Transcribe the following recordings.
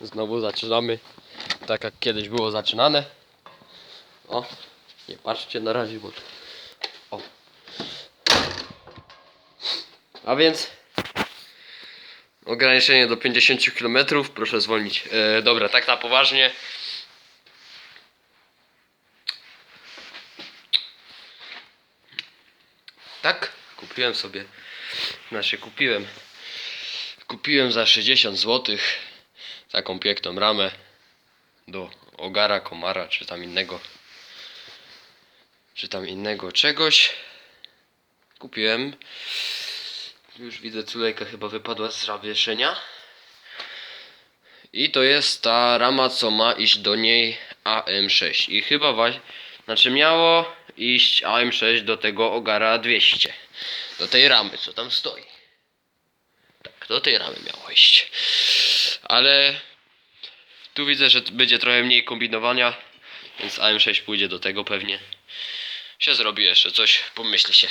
Znowu zaczynamy tak jak kiedyś było zaczynane. O, nie patrzcie na razie, bo... O. A więc... Ograniczenie do 50 km, proszę zwolnić. E, dobra, tak na poważnie. Tak, kupiłem sobie. Znaczy kupiłem. Kupiłem za 60 zł taką piękną ramę do ogara, komara czy tam innego czy tam innego czegoś. Kupiłem. Już widzę, culejka chyba wypadła z zawieszenia. I to jest ta rama, co ma iść do niej AM6. I chyba właśnie, znaczy miało iść AM6 do tego ogara 200. Do tej ramy, co tam stoi. Tak, do tej ramy miało iść. Ale tu widzę, że będzie trochę mniej kombinowania, więc AM6 pójdzie do tego pewnie. Się zrobi jeszcze coś, pomyśli się.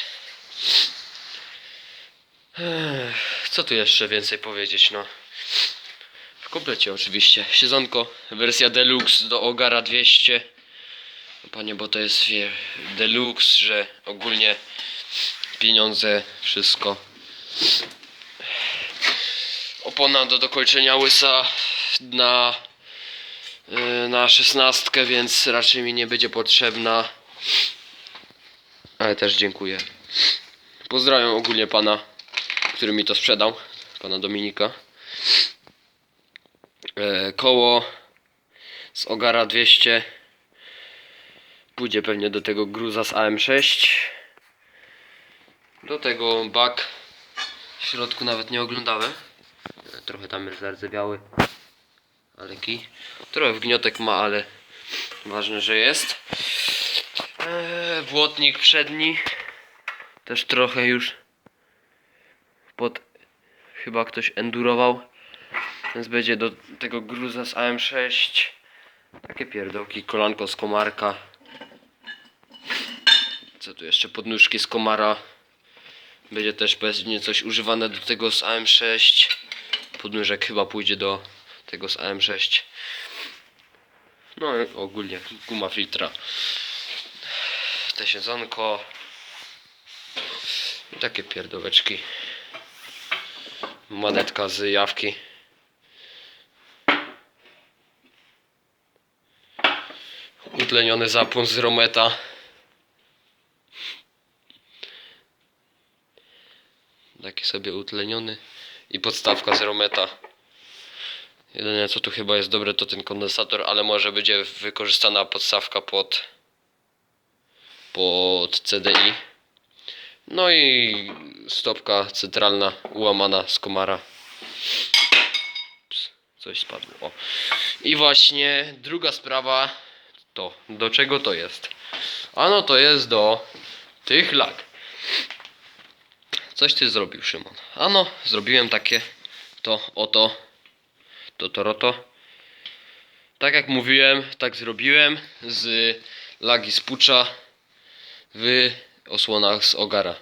Co tu jeszcze więcej powiedzieć, no. W komplecie oczywiście. Siedzonko, wersja deluxe do Ogara 200. No Panie, bo to jest wie, deluxe, że ogólnie pieniądze, wszystko. Opona do dokończenia łysa na yy, na szesnastkę, więc raczej mi nie będzie potrzebna. Ale też dziękuję. Pozdrawiam ogólnie pana, który mi to sprzedał, pana Dominika. E, koło z Ogara 200 pójdzie pewnie do tego gruza z AM6. Do tego bak w środku nawet nie oglądałem. Trochę tam jest zardzewiały. Ale kij. Trochę wgniotek ma, ale ważne, że jest. Eee, błotnik przedni. Też trochę już pod chyba ktoś endurował. Więc będzie do tego gruza z AM6. Takie pierdołki, kolanko z komarka. Co tu jeszcze? Podnóżki z komara. Będzie też pewnie coś używane do tego z AM6. Podnóżek chyba pójdzie do tego z AM6. No ogólnie guma filtra. Te siedzonko. I takie pierdołeczki. Manetka z jawki. Utleniony zapłon z rometa. Taki sobie utleniony. I podstawka z rometa. Jedyne co tu chyba jest dobre to ten kondensator, ale może będzie wykorzystana podstawka pod pod CDI. No i stopka centralna ułamana z komara. Ps, coś spadło. O. I właśnie druga sprawa to do czego to jest? Ano to jest do tych lag. Coś ty zrobił Szymon. Ano zrobiłem takie to oto to toroto. Tak jak mówiłem, tak zrobiłem z lagi z pucza w osłonach z ogara.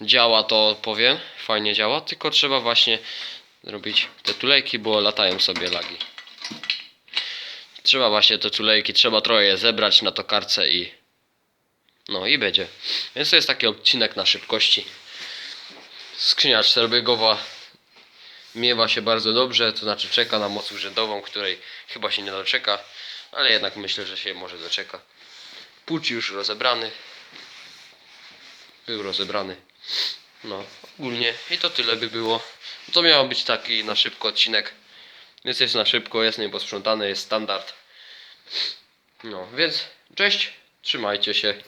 Działa to, powiem, fajnie działa, tylko trzeba właśnie zrobić te tulejki, bo latają sobie lagi. Trzeba właśnie te tulejki, trzeba trochę je zebrać na tokarce i no i będzie. Więc to jest taki odcinek na szybkości. Skrzynia czterobiegowa miewa się bardzo dobrze, to znaczy czeka na moc urzędową, której chyba się nie doczeka, ale jednak myślę, że się może doczeka. Płuc już rozebrany. Był rozebrany. No, ogólnie i to tyle by było. To miał być taki na szybko odcinek. Więc jest na szybko, jest nieposprzątany, jest standard. No, więc cześć, trzymajcie się.